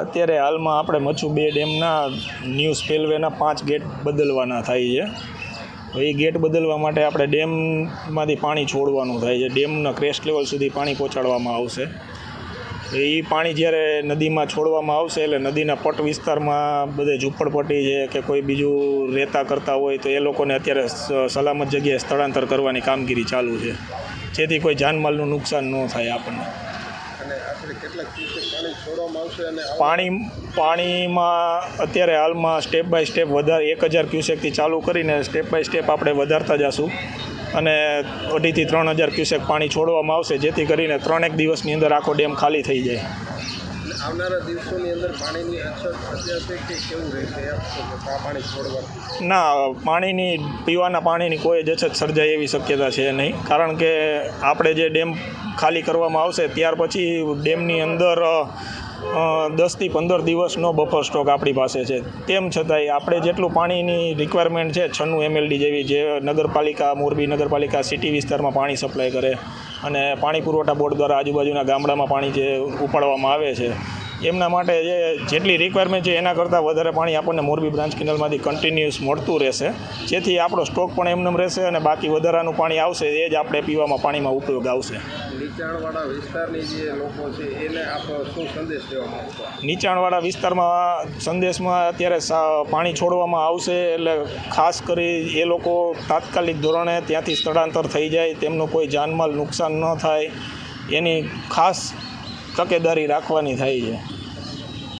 અત્યારે હાલમાં આપણે મચ્છુ બે ડેમના ન્યૂ સ્પેલવેના પાંચ ગેટ બદલવાના થાય છે. એ ગેટ બદલવા માટે આપણે ડેમમાંથી પાણી છોડવાનું થાય છે. ડેમના ક્રેસ્ટ લેવલ સુધી પાણી પહોંચાડવામાં આવશે. એ પાણી જ્યારે નદીમાં છોડવામાં આવશે એટલે નદીના પટ વિસ્તારમાં બધે ઝૂંપડપટ્ટી છે કે કોઈ બીજું રહેતા કરતા હોય તો એ લોકોને અત્યારે સલામત જગ્યાએ સ્થળાંતર કરવાની કામગીરી ચાલુ છે. જેથી કોઈ જાનમાલનું નુકસાન ન થાય આપણને. પાણી પાણીમાં અત્યારે હાલમાં સ્ટેપ બાય સ્ટેપ વધારે એક હજાર ક્યુસેકથી ચાલુ કરીને સ્ટેપ બાય સ્ટેપ આપણે વધારતા જશું. અને અઢીથી ત્રણ હજાર ક્યુસેક પાણી છોડવામાં આવશે, જેથી કરીને ત્રણેક દિવસની અંદર આખો ડેમ ખાલી થઈ જાય. ના, પાણીની, પીવાના પાણીની કોઈ જ અછત સર્જાય એવી શક્યતા છે નહીં. કારણ કે આપણે જે ડેમ ખાલી કરવામાં આવશે, ત્યાર પછી ડેમની અંદર દસથી પંદર દિવસનો બફર સ્ટોક આપણી પાસે છે. તેમ છતાંય આપણે જેટલું પાણીની રિક્વાયરમેન્ટ છે, છન્નું એમએલડી જેવી જે નગરપાલિકા, મોરબી નગરપાલિકા સિટી વિસ્તારમાં પાણી સપ્લાય કરે અને પાણી પુરવઠા બોર્ડ દ્વારા આજુબાજુના ગામડામાં પાણી જે ઉપાડવામાં આવે છે એમના માટે જે જેટલી રિક્વાયરમેન્ટ છે એના કરતાં વધારે પાણી આપણને મોરબી બ્રાન્ચ કેનાલમાંથી કન્ટિન્યુઅસ મળતું રહેશે. જેથી આપણો સ્ટોક પણ એમનેમ રહેશે અને બાકી વધારાનું પાણી આવશે એ જ આપણે પીવામાં પાણીમાં ઉપયોગ આવશે. નીચાણવાળા વિસ્તારની જે લોકો છે એને આપ શું સંદેશ દેવા નીચાણવાળા વિસ્તારમાં સંદેશમાં અત્યારે પાણી છોડવામાં આવશે એટલે ખાસ કરી એ લોકો તાત્કાલિક ધોરણે ત્યાંથી સ્થળાંતર થઈ જાય તેમનું કોઈ જાનમાલ નુકસાન ન થાય. એની ખાસ તકેદારી રાખવાની થાય છે.